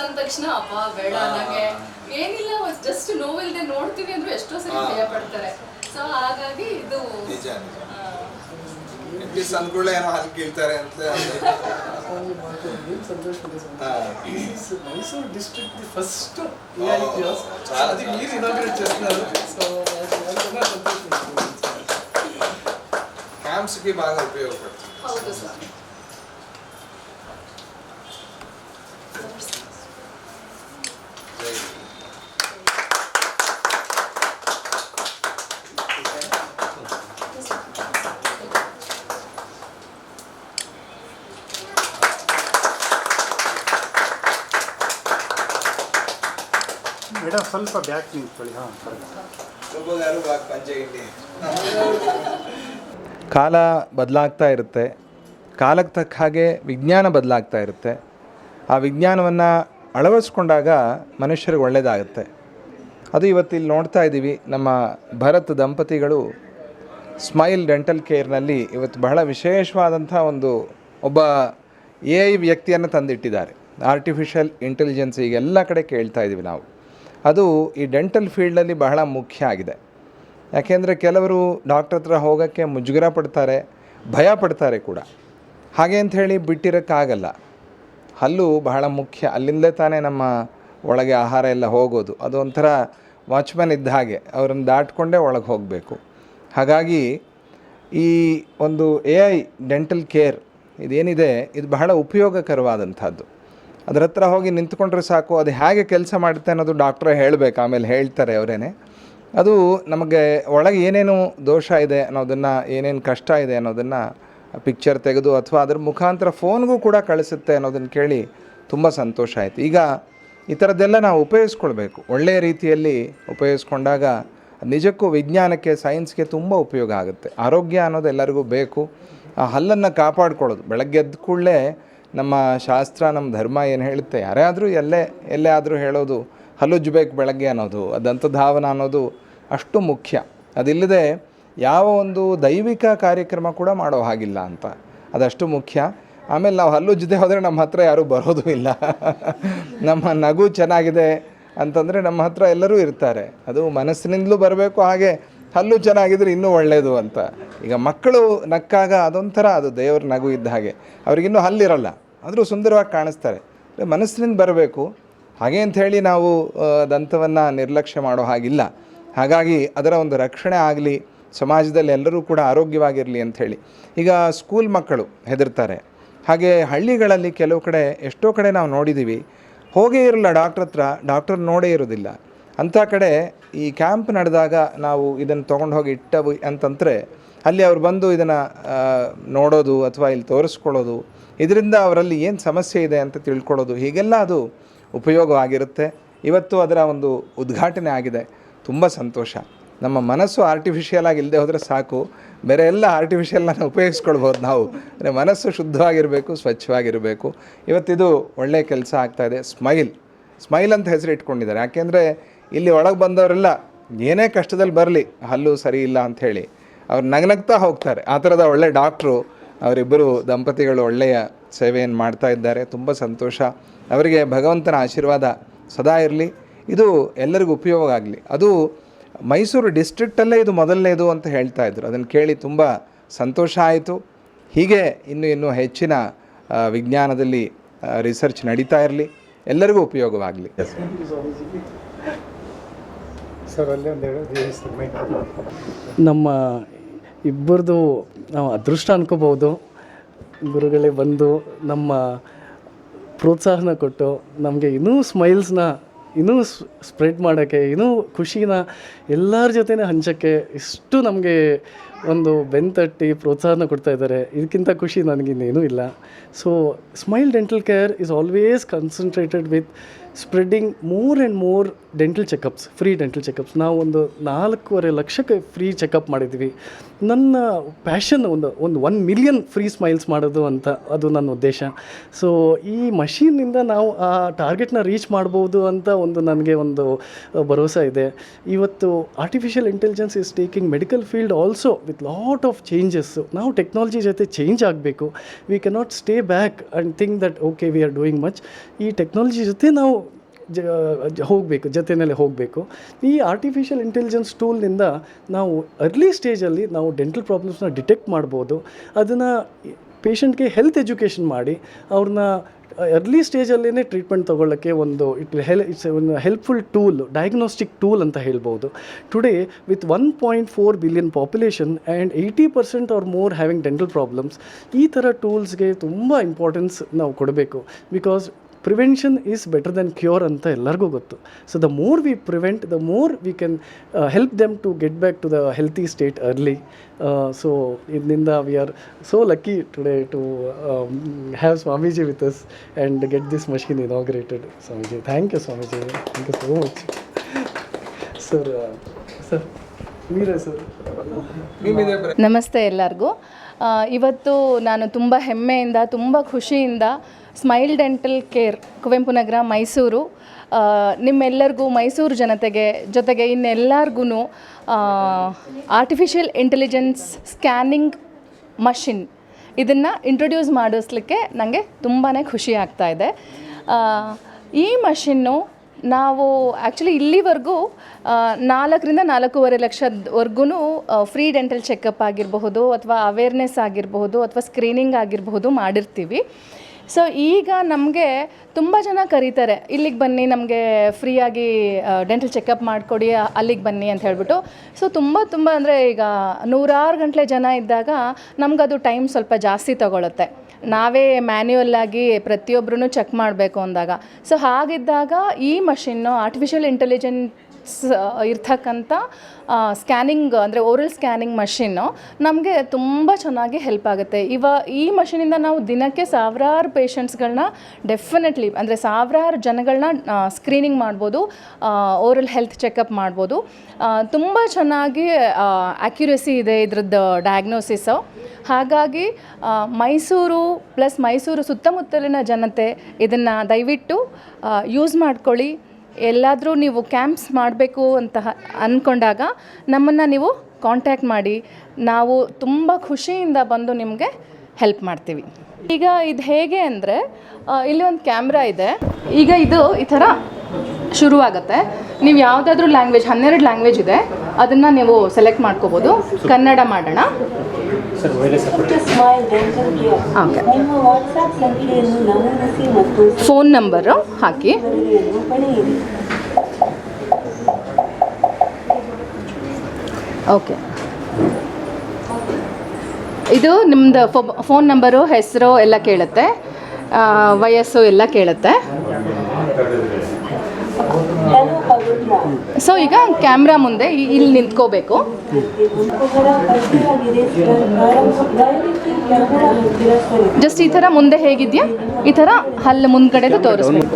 ತಕ್ಷಣ ಅಪ್ಪ ಬೇಡ ನಂಗೆ ಏನಿಲ್ಲ ಜಸ್ಟ್ ನೋವಿಲ್ದೆ ನೋಡ್ತೀವಿ ಅಂದ್ರೆ ಎಷ್ಟೋ ಸರಿ ಭಯ ಪಡ್ತಾರೆ ಸೊ ಹಾಗಾಗಿ ಇದು ನಿಜ ನಿಜ ಆ, ಅಟ್ಲೀಸ್ಟ್ ಅಂದ್ಕೊಳ್ಳೆ ಏನೋ ಅಲ್ಲಿ ಕೇಳ್ತಾರೆ ಅಂತ ಒಂದು ಮಾತು ಏನು ಸಂತೋಷ ಇದೆ ಸರ್. ಹಾ. This Mysuru district the first oh, చాలా అది మీరు ఇనాగ్రేట్ చేస్తున్నారు సో చాలా సంతోషం క్యాంప్స్కి బాగా ఉపయోగపడుతుంది ಹೌದು ಸರ್ ಸ್ವಲ್ಪ ಬ್ಯಾಕ್ ನಿಂತ್ಕೊಳ್ಳಿ ಹಾಂ. ಕಾಲ ಬದಲಾಗ್ತಾ ಇರುತ್ತೆ. ಕಾಲಕ್ಕೆ ತಕ್ಕ ಹಾಗೆ ವಿಜ್ಞಾನ ಬದಲಾಗ್ತಾ ಇರುತ್ತೆ. ಆ ವಿಜ್ಞಾನವನ್ನು ಅಳವಡಿಸ್ಕೊಂಡಾಗ ಮನುಷ್ಯರಿಗೆ ಒಳ್ಳೆಯದಾಗುತ್ತೆ ಅದು ಇವತ್ತು ಇಲ್ಲಿ ನೋಡ್ತಾ ಇದ್ದೀವಿ, ನಮ್ಮ ಭರತ್ ದಂಪತಿಗಳು ಸ್ಮೈಲ್ ಡೆಂಟಲ್ ಕೇರ್ನಲ್ಲಿ ಇವತ್ತು ಬಹಳ ವಿಶೇಷವಾದಂಥ ಒಂದು ಒಬ್ಬ ಎ ಐ ವ್ಯಕ್ತಿಯನ್ನು ತಂದಿಟ್ಟಿದ್ದಾರೆ. ಆರ್ಟಿಫಿಷಿಯಲ್ ಇಂಟೆಲಿಜೆನ್ಸ್ ಈಗ ಎಲ್ಲ ಕಡೆ ಕೇಳ್ತಾ ಇದ್ದೀವಿ ನಾವು. ಅದು ಈ ಡೆಂಟಲ್ ಫೀಲ್ಡಲ್ಲಿ ಬಹಳ ಮುಖ್ಯ ಆಗಿದೆ. ಯಾಕೆಂದರೆ ಕೆಲವರು ಡಾಕ್ಟ್ರ್ ಹತ್ರ ಹೋಗೋಕ್ಕೆ ಮುಜುಗರ ಪಡ್ತಾರೆ, ಭಯ ಪಡ್ತಾರೆ ಕೂಡ. ಹಾಗೆ ಅಂಥೇಳಿ ಬಿಟ್ಟಿರೋಕ್ಕಾಗಲ್ಲ. ಹಲ್ಲು ಬಹಳ ಮುಖ್ಯ. ಅಲ್ಲಿಂದಲೇ ತಾನೇ ನಮ್ಮ ಒಳಗೆ ಆಹಾರ ಎಲ್ಲ ಹೋಗೋದು. ಅದು ಒಂಥರ ವಾಚ್ಮ್ಯಾನ್ ಇದ್ದ ಹಾಗೆ, ಅವರನ್ನು ದಾಟ್ಕೊಂಡೇ ಒಳಗೆ ಹೋಗಬೇಕು. ಹಾಗಾಗಿ ಈ ಒಂದು ಎ ಐ ಡೆಂಟಲ್ ಕೇರ್ ಇದೇನಿದೆ, ಇದು ಬಹಳ ಉಪಯೋಗಕರವಾದಂಥದ್ದು. ಅದರ ಹತ್ರ ಹೋಗಿ ನಿಂತ್ಕೊಂಡ್ರೆ ಸಾಕು, ಅದು ಹೇಗೆ ಕೆಲಸ ಮಾಡುತ್ತೆ ಅನ್ನೋದು ಡಾಕ್ಟ್ರೇ ಹೇಳಬೇಕು, ಆಮೇಲೆ ಹೇಳ್ತಾರೆ ಅವರೇನೆ. ಅದು ನಮಗೆ ಒಳಗೆ ಏನೇನು ದೋಷ ಇದೆ ಅನ್ನೋದನ್ನು, ಏನೇನು ಕಷ್ಟ ಇದೆ ಅನ್ನೋದನ್ನು ಪಿಕ್ಚರ್ ತೆಗೆದು ಅಥವಾ ಅದ್ರ ಮುಖಾಂತರ ಫೋನ್ಗೂ ಕೂಡ ಕಳಿಸುತ್ತೆ ಅನ್ನೋದನ್ನು ಕೇಳಿ ತುಂಬ ಸಂತೋಷ ಆಯಿತು. ಈಗ ಈ ಥರದ್ದೆಲ್ಲ ನಾವು ಉಪಯೋಗಿಸ್ಕೊಳ್ಬೇಕು. ಒಳ್ಳೆಯ ರೀತಿಯಲ್ಲಿ ಉಪಯೋಗಿಸ್ಕೊಂಡಾಗ ನಿಜಕ್ಕೂ ವಿಜ್ಞಾನಕ್ಕೆ ಸೈನ್ಸ್ಗೆ ತುಂಬ ಉಪಯೋಗ ಆಗುತ್ತೆ. ಆರೋಗ್ಯ ಅನ್ನೋದು ಎಲ್ಲರಿಗೂ ಬೇಕು. ಆ ಹಲ್ಲನ್ನು ಕಾಪಾಡ್ಕೊಳ್ಳೋದು. ಬೆಳಗ್ಗೆ ಎದ್ದ ಕೂಡಲೇ ನಮ್ಮ ಶಾಸ್ತ್ರ, ನಮ್ಮ ಧರ್ಮ ಏನು ಹೇಳುತ್ತೆ? ಯಾರೇ ಆದರೂ ಎಲ್ಲೇ ಎಲ್ಲೇ ಆದರೂ ಹೇಳೋದು ಹಲುಜ್ಬೇಕು ಬೆಳಗ್ಗೆ ಅನ್ನೋದು ದಂತಧಾವನ ಅನ್ನೋದು ಅಷ್ಟು ಮುಖ್ಯ. ಅದಿಲ್ಲದೆ ಯಾವ ಒಂದು ದೈವಿಕ ಕಾರ್ಯಕ್ರಮ ಕೂಡ ಮಾಡೋ ಹಾಗಿಲ್ಲ ಅಂತ. ಅದಷ್ಟು ಮುಖ್ಯ. ಆಮೇಲೆ ನಾವು ಹಲ್ಲುಜ್ಜದೆ ಹೋದರೆ ನಮ್ಮ ಹತ್ರ ಯಾರೂ ಬರೋದು ಇಲ್ಲ. ನಮ್ಮ ನಗು ಚೆನ್ನಾಗಿದೆ ಅಂತಂದರೆ ನಮ್ಮ ಹತ್ರ ಎಲ್ಲರೂ ಇರ್ತಾರೆ. ಅದು ಮನಸ್ಸಿನಿಂದಲೂ ಬರಬೇಕು, ಹಾಗೆ ಹಲ್ಲು ಚೆನ್ನಾಗಿದ್ರೆ ಇನ್ನೂ ಒಳ್ಳೆಯದು ಅಂತ. ಈಗ ಮಕ್ಕಳು ನಕ್ಕಾಗ ಅದೊಂಥರ, ಅದು ದೇವ್ರ ನಗು ಇದ್ದ ಹಾಗೆ. ಅವ್ರಿಗಿನ್ನೂ ಹಲ್ಲಿರಲ್ಲ. ಆದರೂ ಸುಂದರವಾಗಿ ಕಾಣಿಸ್ತಾರೆ. ಮನಸ್ಸಿನಿಂದ ಬರಬೇಕು. ಹಾಗೆ ಅಂಥೇಳಿ ನಾವು ದಂತವನ್ನು ನಿರ್ಲಕ್ಷ್ಯ ಮಾಡೋ ಹಾಗಿಲ್ಲ. ಹಾಗಾಗಿ ಅದರ ಒಂದು ರಕ್ಷಣೆ ಆಗಲಿ, ಸಮಾಜದಲ್ಲಿ ಎಲ್ಲರೂ ಕೂಡ ಆರೋಗ್ಯವಾಗಿರಲಿ ಅಂಥೇಳಿ ಈಗ ಸ್ಕೂಲ್ ಮಕ್ಕಳು ಹೆದರ್ತಾರೆ. ಹಾಗೆ ಹಳ್ಳಿಗಳಲ್ಲಿ ಕೆಲವು ಕಡೆ, ಎಷ್ಟೋ ಕಡೆ ನಾವು ನೋಡಿದ್ದೀವಿ ಹೋಗೇ ಇರಲ್ಲ ಡಾಕ್ಟ್ರ್ ಹತ್ರ, ಡಾಕ್ಟರ್ ನೋಡೇ ಇರೋದಿಲ್ಲ ಅಂಥ ಕಡೆ ಈ ಕ್ಯಾಂಪ್ ನಡೆದಾಗ ನಾವು ಇದನ್ನು ತೊಗೊಂಡು ಹೋಗಿ ಇಟ್ಟವು ಅಂತಂದರೆ, ಅಲ್ಲಿ ಅವ್ರು ಬಂದು ಇದನ್ನು ನೋಡೋದು ಅಥವಾ ಇಲ್ಲಿ ತೋರಿಸ್ಕೊಳ್ಳೋದು ಇದರಿಂದ ಅವರಲ್ಲಿ ಏನು ಸಮಸ್ಯೆ ಇದೆ ಅಂತ ತಿಳ್ಕೊಳ್ಳೋದು ಹೀಗೆಲ್ಲ ಅದು ಉಪಯೋಗವಾಗಿರುತ್ತೆ. ಇವತ್ತು ಅದರ ಒಂದು ಉದ್ಘಾಟನೆ ಆಗಿದೆ. ತುಂಬ ಸಂತೋಷ. ನಮ್ಮ ಮನಸ್ಸು ಆರ್ಟಿಫಿಷಿಯಲ್ ಆಗಿ ಇಲ್ಲದೆ ಹೋದರೆ ಸಾಕು. ಬೇರೆ ಎಲ್ಲ ಆರ್ಟಿಫಿಷಿಯಲ್ನ ಉಪಯೋಗಿಸ್ಕೊಳ್ಬೋದು ನಾವು. ಅಂದರೆ ಮನಸ್ಸು ಶುದ್ಧವಾಗಿರಬೇಕು, ಸ್ವಚ್ಛವಾಗಿರಬೇಕು. ಇವತ್ತಿದು ಒಳ್ಳೆಯ ಕೆಲಸ ಆಗ್ತಾಯಿದೆ ಸ್ಮೈಲ್ ಸ್ಮೈಲ್ ಅಂತ ಹೆಸರು ಇಟ್ಕೊಂಡಿದ್ದಾರೆ. ಯಾಕೆಂದರೆ ಇಲ್ಲಿ ಒಳಗೆ ಬಂದವರೆಲ್ಲ ಏನೇ ಕಷ್ಟದಲ್ಲಿ ಬರಲಿ, ಹಲ್ಲು ಸರಿ ಇಲ್ಲ ಅಂಥೇಳಿ ಅವ್ರು ನಗನಗ್ತಾ ಹೋಗ್ತಾರೆ. ಆ ಥರದ ಒಳ್ಳೆ ಡಾಕ್ಟ್ರು ಅವರಿಬ್ಬರು ದಂಪತಿಗಳು ಒಳ್ಳೆಯ ಸೇವೆಯನ್ನು ಮಾಡ್ತಾ ಇದ್ದಾರೆ. ತುಂಬ ಸಂತೋಷ. ಅವರಿಗೆ ಭಗವಂತನ ಆಶೀರ್ವಾದ ಸದಾ ಇರಲಿ. ಇದು ಎಲ್ಲರಿಗೂ ಉಪಯೋಗ ಆಗಲಿ. ಅದು ಮೈಸೂರು ಡಿಸ್ಟ್ರಿಕ್ಟಲ್ಲೇ ಇದು ಮೊದಲನೇದು ಅಂತ ಹೇಳ್ತಾ ಇದ್ರು. ಅದನ್ನು ಕೇಳಿ ತುಂಬ ಸಂತೋಷ ಆಯಿತು. ಹೀಗೆ ಇನ್ನು ಇನ್ನೂ ಹೆಚ್ಚಿನ ವಿಜ್ಞಾನದಲ್ಲಿ ರಿಸರ್ಚ್ ನಡೀತಾ ಇರಲಿ. ಎಲ್ಲರಿಗೂ ಉಪಯೋಗವಾಗಲಿ. ನಮ್ಮ ಇಬ್ಬರದು ನಾವು ಅದೃಷ್ಟ ಅನ್ಕೋಬೋದು ಗುರುಗಳೇ ಬಂದು ನಮ್ಮ ಪ್ರೋತ್ಸಾಹನ ಕೊಟ್ಟು ನಮಗೆ ಇನ್ನೂ ಸ್ಮೈಲ್ಸ್ನ ಇನ್ನೂ ಸ್ಪ್ರೆಡ್ ಮಾಡೋಕ್ಕೆ, ಇನ್ನೂ ಖುಷಿನ ಎಲ್ಲರ ಜೊತೆನೇ ಹಂಚೋಕ್ಕೆ ಇಷ್ಟು ನಮಗೆ ಒಂದು ಬೆನ್ತಟ್ಟಿ ಪ್ರೋತ್ಸಾಹನ ಕೊಡ್ತಾ ಇದ್ದಾರೆ. ಇದಕ್ಕಿಂತ ಖುಷಿ ನನಗಿನ್ನೇನೂ ಇಲ್ಲ. So smile dental care is always concentrated with spreading more and more dental checkups free dental checkups ನಾವು ಒಂದು ನಾಲ್ಕೂವರೆ ಲಕ್ಷಕ್ಕೆ ಫ್ರೀ ಚೆಕಪ್ ಮಾಡಿದ್ವಿ. ನನ್ನ ಪ್ಯಾಷನ್ ಒಂದು ಒಂದು ಒನ್ ಮಿಲಿಯನ್ ಫ್ರೀ ಸ್ಮೈಲ್ಸ್ ಮಾಡೋದು ಅಂತ, ಅದು ನನ್ನ ಉದ್ದೇಶ. ಸೊ ಈ ಮಷೀನಿಂದ ನಾವು ಆ ಟಾರ್ಗೆಟ್ನ ರೀಚ್ ಮಾಡ್ಬೋದು ಅಂತ ಒಂದು ನನಗೆ ಒಂದು ಭರವಸೆ ಇದೆ. ಇವತ್ತು artificial intelligence is taking medical field also with lot of changes ನಾವು ಟೆಕ್ನಾಲಜಿ ಜೊತೆ ಚೇಂಜ್ ಆಗಬೇಕು. We cannot stay back and think that okay we are doing much ಈ ಟೆಕ್ನಾಲಜಿ ಜೊತೆ ನಾವು ಜ ಹೋಗಬೇಕು, ಜೊತೆಯಲ್ಲಿ ಹೋಗಬೇಕು. ಈ ಆರ್ಟಿಫಿಷಿಯಲ್ ಇಂಟೆಲಿಜೆನ್ಸ್ ಟೂಲ್ನಿಂದ ನಾವು ಅರ್ಲಿ ಸ್ಟೇಜಲ್ಲಿ ನಾವು ಡೆಂಟಲ್ ಪ್ರಾಬ್ಲಮ್ಸ್ನ ಡಿಟೆಕ್ಟ್ ಮಾಡ್ಬೋದು. ಅದನ್ನು ಪೇಷಂಟ್ಗೆ ಹೆಲ್ತ್ ಎಜುಕೇಷನ್ ಮಾಡಿ ಅವ್ರನ್ನ ಅರ್ಲಿ ಸ್ಟೇಜಲ್ಲೇ ಟ್ರೀಟ್ಮೆಂಟ್ ತೊಗೊಳ್ಳೋಕ್ಕೆ ಒಂದು ಇಟ್ ಹೆಲ್ ಇಟ್ಸ್ ಒಂದು ಹೆಲ್ಪ್ಫುಲ್ ಟೂಲ್ ಡಯಾಗ್ನೋಸ್ಟಿಕ್ ಟೂಲ್ ಅಂತ ಹೇಳ್ಬೋದು. Today with one point four billion population and eighty percent are more having dental problems ಈ ಥರ ಟೂಲ್ಸ್ಗೆ ತುಂಬ ಇಂಪಾರ್ಟೆನ್ಸ್ ನಾವು ಕೊಡಬೇಕು. Because prevention is better than cure ಅಂತ ಎಲ್ಲರಿಗೂ ಗೊತ್ತು. So the more we prevent the more we can help them to get back to the healthy state early so ಇದರಿಂದ we are so lucky today to have Swamiji with us and get this machine inaugurated Swamiji. Thank you Swamiji. Thank you so much sir sir sir ನಮಸ್ತೆ ಎಲ್ಲರಿಗೂ. ಇವತ್ತು ನಾನು ತುಂಬ ಹೆಮ್ಮೆಯಿಂದ ತುಂಬ ಖುಷಿಯಿಂದ smile dental care Kuvempu Nagar Mysuru ನಿಮ್ಮೆಲ್ಲರಿಗೂ ಮೈಸೂರು ಜನತೆಗೆ ಜೊತೆಗೆ ಇನ್ನೆಲ್ಲರಿಗೂ ಆರ್ಟಿಫಿಷಿಯಲ್ ಇಂಟೆಲಿಜೆನ್ಸ್ ಸ್ಕ್ಯಾನಿಂಗ್ ಮಷಿನ್ ಇದನ್ನು ಇಂಟ್ರೊಡ್ಯೂಸ್ ಮಾಡಿಸ್ಲಿಕ್ಕೆ ನನಗೆ ತುಂಬಾ ಖುಷಿ ಆಗ್ತಾ ಇದೆ. ಆ, ಈ ಮಷಿನ್ನು ನಾವು ಆ್ಯಕ್ಚುಲಿ ಇಲ್ಲಿವರೆಗೂ ನಾಲ್ಕರಿಂದ ನಾಲ್ಕೂವರೆ ಲಕ್ಷದವರೆಗೂ ಫ್ರೀ ಡೆಂಟಲ್ ಚೆಕಪ್ ಆಗಿರಬಹುದು ಅಥವಾ ಅವೇರ್ನೆಸ್ ಆಗಿರಬಹುದು ಅಥವಾ ಸ್ಕ್ರೀನಿಂಗ್ ಆಗಿರಬಹುದು ಮಾಡಿರ್ತೀವಿ. ಸೊ ಈಗ ನಮಗೆ ತುಂಬ ಜನ ಕರೀತಾರೆ, ಇಲ್ಲಿಗೆ ಬನ್ನಿ, ನಮಗೆ ಫ್ರೀಯಾಗಿ ಡೆಂಟಲ್ ಚೆಕಪ್ ಮಾಡಿಕೊಡಿ ಅಲ್ಲಿಗೆ ಬನ್ನಿ ಅಂತ ಹೇಳ್ಬಿಟ್ಟು. ಸೊ ತುಂಬ ತುಂಬ ಅಂದರೆ ಈಗ ನೂರಾರು ಗಂಟಲೆ ಜನ ಇದ್ದಾಗ ನಮಗದು ಟೈಮ್ ಸ್ವಲ್ಪ ಜಾಸ್ತಿ ತಗೊಳುತ್ತೆ. ನಾವೇ ಮ್ಯಾನ್ಯುಯಲ್ ಆಗಿ ಪ್ರತಿಯೊಬ್ಬರೂ ಚೆಕ್ ಮಾಡಬೇಕು ಅಂದಾಗ. ಸೊ ಹಾಗಿದ್ದಾಗ ಈ ಮಷಿನ್ನು ಆರ್ಟಿಫಿಷಿಯಲ್ ಇಂಟೆಲಿಜೆನ್ಸ್ ಇರ್ತಕ್ಕಂಥ ಸ್ಕ್ಯಾನಿಂಗ್, ಅಂದರೆ ಓರಲ್ ಸ್ಕ್ಯಾನಿಂಗ್ ಮಷಿನ್ನು ನಮಗೆ ತುಂಬ ಚೆನ್ನಾಗಿ ಹೆಲ್ಪ್ ಆಗುತ್ತೆ. ಇವ, ಈ ಮಷಿನಿಂದ ನಾವು ದಿನಕ್ಕೆ ಸಾವಿರಾರು ಪೇಷಂಟ್ಸ್ಗಳನ್ನ ಡೆಫಿನೆಟ್ಲಿ, ಅಂದರೆ ಸಾವಿರಾರು ಜನಗಳನ್ನ ಸ್ಕ್ರೀನಿಂಗ್ ಮಾಡ್ಬೋದು ಓರಲ್ ಹೆಲ್ತ್ ಚೆಕಪ್ ಮಾಡ್ಬೋದು. ತುಂಬ ಚೆನ್ನಾಗಿ ಆ್ಯಕ್ಯುರಸಿ ಇದೆ ಇದ್ರದ್ದು ಡಯಾಗ್ನೋಸಿಸು. ಹಾಗಾಗಿ ಮೈಸೂರು ಪ್ಲಸ್ ಮೈಸೂರು ಸುತ್ತಮುತ್ತಲಿನ ಜನತೆ ಇದನ್ನು ದಯವಿಟ್ಟು ಯೂಸ್ ಮಾಡ್ಕೊಳ್ಳಿ. ಎಲ್ಲಾದರೂ ನೀವು ಕ್ಯಾಂಪ್ಸ್ ಮಾಡಬೇಕು ಅಂತ ಅಂದ್ಕೊಂಡಾಗ ನಮ್ಮನ್ನು ನೀವು ಕಾಂಟ್ಯಾಕ್ಟ್ ಮಾಡಿ. ನಾವು ತುಂಬ ಖುಷಿಯಿಂದ ಬಂದು ನಿಮಗೆ ಹೆಲ್ಪ್ ಮಾಡ್ತೀವಿ. ಈಗ ಇದು ಹೇಗೆ ಅಂದರೆ ಇಲ್ಲಿ ಒಂದು ಕ್ಯಾಮ್ರಾ ಇದೆ. ಈಗ ಇದು ಈ ಥರ ಶುರುವಾಗುತ್ತೆ. ನೀವು ಯಾವುದಾದ್ರೂ ಲ್ಯಾಂಗ್ವೇಜ್ ಹನ್ನೆರಡು ಲ್ಯಾಂಗ್ವೇಜ್ ಇದೆ. ಅದನ್ನು ನೀವು ಸೆಲೆಕ್ಟ್ ಮಾಡ್ಕೋಬೋದು. ಕನ್ನಡ ಮಾಡೋಣ. ಓಕೆ ಫೋನ್ ನಂಬರು ಹಾಕಿ. ಓಕೆ ಇದು ನಿಮ್ದು ಫೊ ಫೋನ್ ನಂಬರು ಹೆಸರು ಎಲ್ಲ ಕೇಳುತ್ತೆ. ವಯಸ್ಸು ಎಲ್ಲ ಕೇಳುತ್ತೆ ಹಲೋ ಪವಿತ್ರ ಸೊ ಈಗ ಕ್ಯಾಮ್ರಾ ಮುಂದೆ ಇಲ್ಲಿ ನಿಂತ್ಕೋಬೇಕು. ಜಸ್ಟ್ ಈ ಥರ ಮುಂದೆ ಹೇಗಿದೆಯಾ? ಈ ಥರ ಹಲ್ಲು ಮುಂದ್ಗಡೆದು ತೋರಿಸ್ಬೇಕು.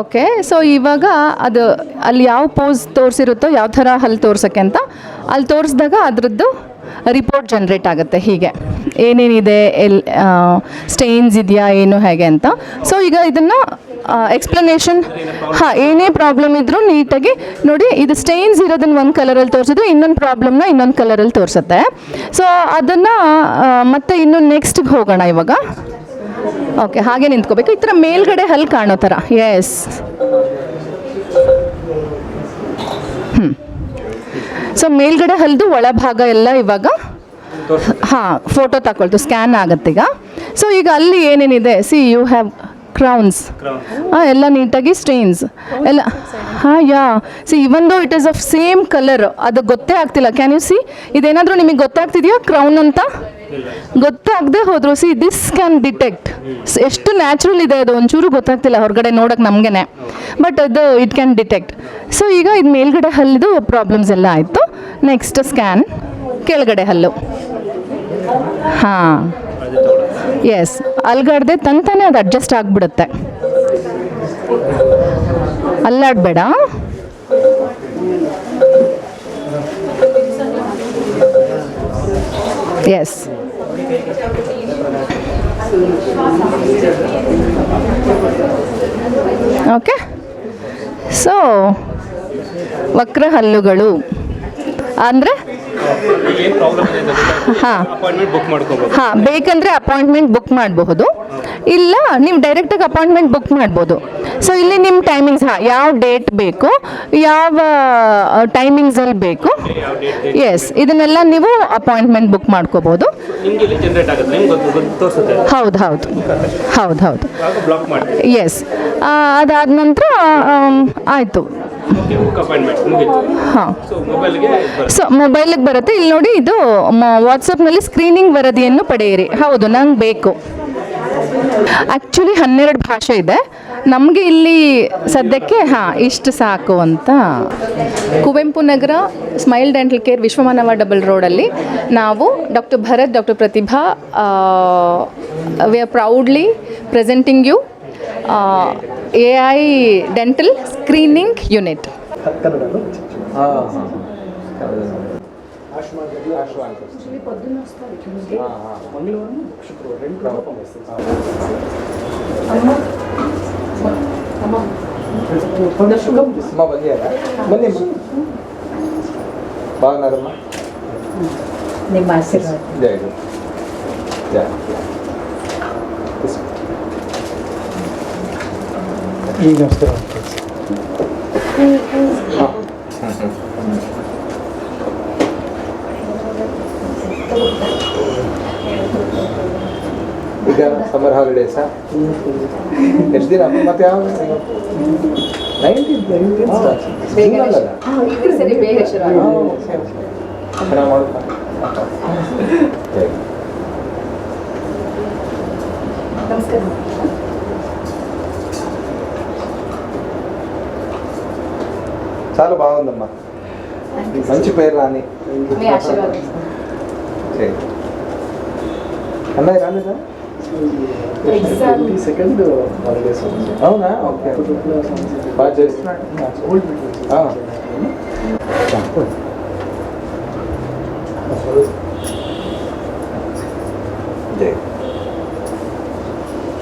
ಓಕೆ ಸೊ ಇವಾಗ ಅದು ಅಲ್ಲಿ ಯಾವ ಪೋಸ್ ತೋರಿಸಿರುತ್ತೋ ಯಾವ ಥರ ಹಲ್ಲು ತೋರ್ಸೋಕ್ಕೆ ಅಂತ ಅಲ್ಲಿ ತೋರಿಸಿದಾಗ ಅದರದ್ದು ರಿಪೋರ್ಟ್ ಜನ್ರೇಟ್ ಆಗುತ್ತೆ ಹೀಗೆ. ಏನೇನಿದೆ, ಎಲ್ ಸ್ಟೇನ್ಸ್ ಇದೆಯಾ, ಏನು, ಹೇಗೆ ಅಂತ. ಸೊ ಈಗ ಇದನ್ನು ಎಕ್ಸ್ಪ್ಲನೇಷನ್ ಹಾಂ, ಏನೇ ಪ್ರಾಬ್ಲಮ್ ಇದ್ದರೂ ನೀಟಾಗಿ ನೋಡಿ, ಇದು ಸ್ಟೇನ್ಸ್ ಇರೋದನ್ನ ಒಂದು ಕಲರಲ್ಲಿ ತೋರಿಸಿದ್ರೆ ಇನ್ನೊಂದು ಪ್ರಾಬ್ಲಮ್ನ ಇನ್ನೊಂದು ಕಲರಲ್ಲಿ ತೋರಿಸುತ್ತೆ. ಸೊ ಅದನ್ನು ಮತ್ತೆ ಇನ್ನು ನೆಕ್ಸ್ಟ್ಗೆ ಹೋಗೋಣ ಇವಾಗ. ಓಕೆ ಹಾಗೆ ನಿಂತ್ಕೋಬೇಕು. ಈ ಥರ ಮೇಲ್ಗಡೆ ಹಲ್ಲು ಕಾಣೋ ಥರ ಎಸ್ ಸೊ ಮೇಲ್ಗಡೆ ಹಲ್ದು ಒಳಭಾಗ ಎಲ್ಲ ಇವಾಗ ಹಾಂ ಫೋಟೋ ತಗೊಳ್ತು ಸ್ಕ್ಯಾನ್ ಆಗುತ್ತೀಗ ಸೊ ಈಗ ಅಲ್ಲಿ ಏನೇನಿದೆ? ಸಿ ಯು ಹ್ಯಾವ್ ಕ್ರೌನ್ಸ್ ಹಾಂ ಎಲ್ಲ ನೀಟಾಗಿ ಸ್ಟೇನ್ಸ್ ಎಲ್ಲ ಹಾಂ yeah. See even though it is of same colour ಅದು ಗೊತ್ತೇ ಆಗ್ತಿಲ್ಲ. ಕ್ಯಾನ್ ಯು ಸಿ ಇದೇನಾದರೂ ನಿಮಗೆ ಗೊತ್ತಾಗ್ತಿದೆಯಾ? ಕ್ರೌನ್ ಅಂತ? ಗೊತ್ತಾಗದೆ ಹೋದ್ರು ಸಿ ದಿಸ್ ಕ್ಯಾನ್ ಡಿಟೆಕ್ಟ್ ಎಷ್ಟು ನ್ಯಾಚುರಲ್ ಇದೆ ಅದು, ಒಂಚೂರು ಗೊತ್ತಾಗ್ತಿಲ್ಲ, ಹೊರಗಡೆ ನೋಡೋಕೆ ನಮಗೇ ಬಟ್ ಅದು ಇಟ್ ಕ್ಯಾನ್ ಡಿಟೆಕ್ಟ್ ಸೊ ಈಗ ಇದು ಮೇಲ್ಗಡೆ ಹಲ್ಲಿದು ಪ್ರಾಬ್ಲಮ್ಸ್ ಎಲ್ಲ ಆಯಿತು. ನೆಕ್ಸ್ಟ್ ಸ್ಕ್ಯಾನ್ ಕೆಳಗಡೆ ಹಲ್ಲು. ಹಾಂ. ಎಸ್ ಅಲ್ಗಾಡ್ದೆ ತಂತಾನೆ ಅದು ಅಡ್ಜಸ್ಟ್ ಆಗಿಬಿಡುತ್ತೆ. ಅಲ್ಲಾಡಬೇಡ. ಎಸ್ ಓಕೆ ಸೊ ವಕ್ರ ಹಲ್ಲುಗಳು ಅಂದರೆ ಹಾಂ. ಹಾಂ, ಬೇಕಂದರೆ ಅಪಾಯಿಂಟ್ಮೆಂಟ್ ಬುಕ್ ಮಾಡಬಹುದು. ಇಲ್ಲ, ನೀವು ಡೈರೆಕ್ಟಾಗಿ ಅಪಾಯಿಂಟ್ಮೆಂಟ್ ಬುಕ್ ಮಾಡ್ಬೋದು. ಸೊ ಇಲ್ಲಿ ನಿಮ್ಮ ಟೈಮಿಂಗ್ಸ್ ಹಾಂ ಯಾವ ಡೇಟ್ ಬೇಕು ಯಾವ ಟೈಮಿಂಗ್ಸಲ್ಲಿ ಬೇಕು? ಎಸ್ ಇದನ್ನೆಲ್ಲ ನೀವು ಅಪಾಯಿಂಟ್ಮೆಂಟ್ ಬುಕ್ ಮಾಡ್ಕೋಬೋದು. ಹೌದು ಹೌದು. ಹೌದು ಹೌದು. ಎಸ್ ಅದಾದ ನಂತರ ಆಯಿತು. ಹಾಂ. ಸೊ ಮೊಬೈಲಿಗೆ ಬರುತ್ತೆ. ಇಲ್ಲಿ ನೋಡಿ ಇದು ವಾಟ್ಸಪ್ನಲ್ಲಿ ಸ್ಕ್ರೀನಿಂಗ್ ವರದಿಯನ್ನು ಪಡೆಯಿರಿ. ಹೌದು ನಂಗೆ ಬೇಕು. ಆ್ಯಕ್ಚುಲಿ ಹನ್ನೆರಡು ಭಾಷೆ ಇದೆ. ನಮಗೆ ಇಲ್ಲಿ ಸದ್ಯಕ್ಕೆ ಹಾಂ ಇಷ್ಟು ಸಾಕು ಅಂತ. Kuvempu Nagar smile dental care Vishwamanava double ರೋಡಲ್ಲಿ ನಾವು doctor Bharat doctor Pratibha we are proudly presenting you A I dental screening unit రెండు ప్రభుత్వం అమ్మ బలియారా బలి బాగున్నారమ్మా ನಿಮ್ಮ ಆಶೀರ್ವಾದ ಜಯ ಗುರು ಜಯ ಈಗ ನಮಸ್ಕಾರ ಈಗ ಸಮ್ಮರ್ ಹಾಲಿಡೇಸಾ ಎಷ್ಟು ದಿನ ಮತ್ತೆ ಯಾವ ನೈನ್ಟೀನ್ ಸರಿ ಬೇಗ ಶುರು ಚೆನ್ನಾಗಿ ಮಾಡುತ್ತಾ ಜಯ ಗುರು. చాలా బాగుందమ్మా మంచి పేరు రాని మీ ఆశీర్వాదం చేయి. అన్నయ్య రాలేదా సెకండ్ హాలిడే సాంగ్స్ అవునా? ఓకే బాగా చేస్తున్నాడు ఓల్డ్ జై.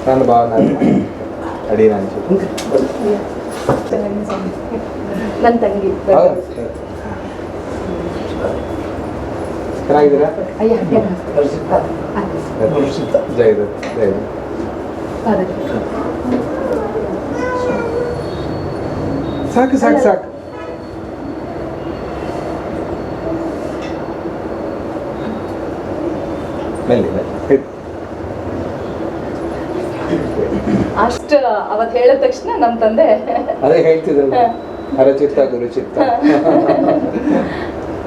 నన్ను బాగున్నాను. అడిగినాను. చెప్పు నన్ను తంగి ಚೆನ್ನಾಗಿದ್ದೀರಾ? ಜೈ ಜೈ ಸಾಕು ಸಾಕು ಸಾಕು. ಮೆಲ್ಲಿ ಮೆಲ್ಲಿ. ಅಷ್ಟ ಅವತ್ತು ಹೇಳಿದ ತಕ್ಷಣ ನಮ್ಮ ತಂದೆ ಅದೇ ಹೇಳ್ತಿದ್ರು. ಹರಚಿತ್ತ ಗುರುಚಿತ್ತ.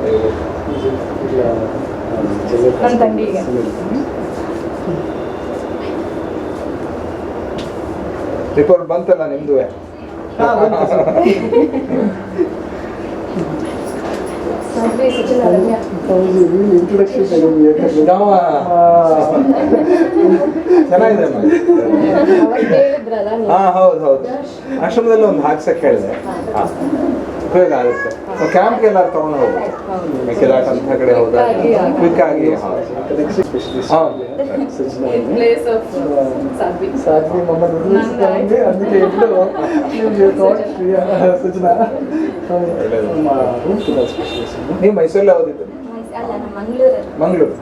ನನ್ನ ತಂಗಿಗೆ. ರಿಪೋರ್ಟ್ ಬಂತಲ್ಲ ನಿಮ್ದು? ಚೆನ್ನಾಗಿದೆ ಹಾ ಹೌದು ಹೌದು. ಆಶ್ರಮದಲ್ಲಿ ಒಂದು ಹಾಕ್ಸಕ್ಕೆ ಹೇಳಿದೆ. ಉಪಯೋಗ ಆಗುತ್ತೆ. ಕ್ಯಾಂಪ್ಗೆ ಎಲ್ಲರೂ ತಗೊಂಡು ಹೋಗ್ಬೋದು. ಮೆಕ್ಕೆಲಾಟ ಅಂತ ಕಡೆ ಹೋದಾಗ ಕ್ವಿಕ್ ಆಗಿ ನೀವು ಮೈಸೂರಲ್ಲೇ ಓದಿದ್ದು? ಮಂಗ್ಳೂರು.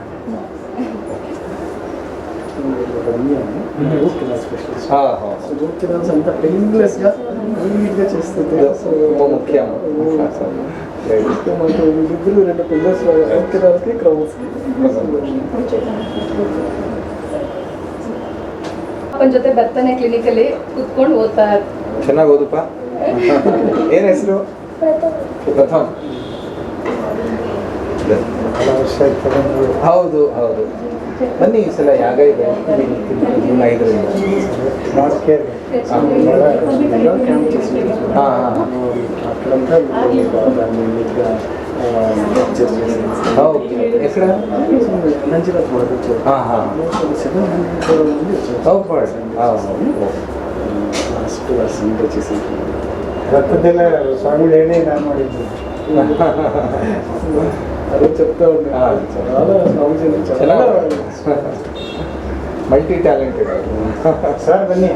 రూట్ కెనాల్ స్పెషలిస్ట్ ಹಾ ಹಾ సో రూట్ కెనాల్స్ అంతా పెయిన్లెస్ గా నీట్ గా చేస్తుంది సో ತುಂಬ ಮುಖ್ಯ సో మనకు వీళ్ళిద్దరు రెండు పిల్లర్స్ రూట్ కెనాల్స్ కి క్రౌన్స్ కి ಅಪ್ಪನ ಜೊತೆ ಬರ್ತಾನೆ ಕ್ಲಿನಿಕಲ್ಲಿ ಕುತ್ಕೊಂಡು ಓದ್ತಾ ಚೆನ್ನಾಗಿ ಓದಪ್ಪ ಏನ್ ಹೆಸರು ಪ್ರಥಮ್ ಹೌದು ಹೌದು. ಬನ್ನಿ ಈ ಸಲ ಯಾಗ ಇದೆ ಜೂನ್ ಐದರಿಂದ. ಹೌದು ಹೆಸರ ನಂಜುನಾಥ್ ಮಾಡೋದು ಹಾಂ ಹಾಂ. Oh, ಹೌದು ಅಷ್ಟು ವರ್ಷ ರಚಿಸಿ ರಕ್ತದೆಲ್ಲ ಸ್ವಾಮಿಗಳೇನೇ ನಾನು ಮಾಡಿದ್ದು. అదే చెప్తా చాలా చాలా multi talented sir Bunny.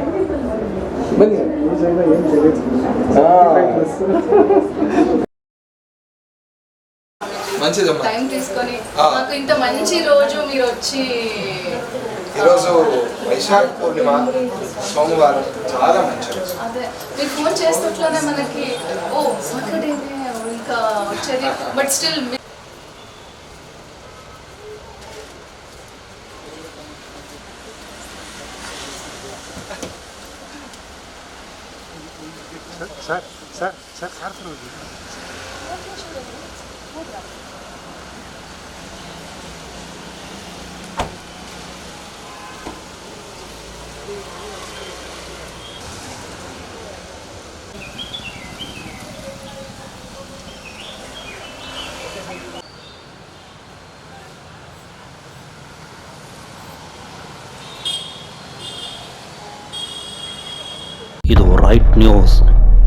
Time తీసుకొని మంచి రోజు మీరు వచ్చి ఈరోజు వైశాఖ పూర్ణిమ సోమవారం చాలా మంచి రోజు. మనకి ఇంకా but still sir sir sir sir sir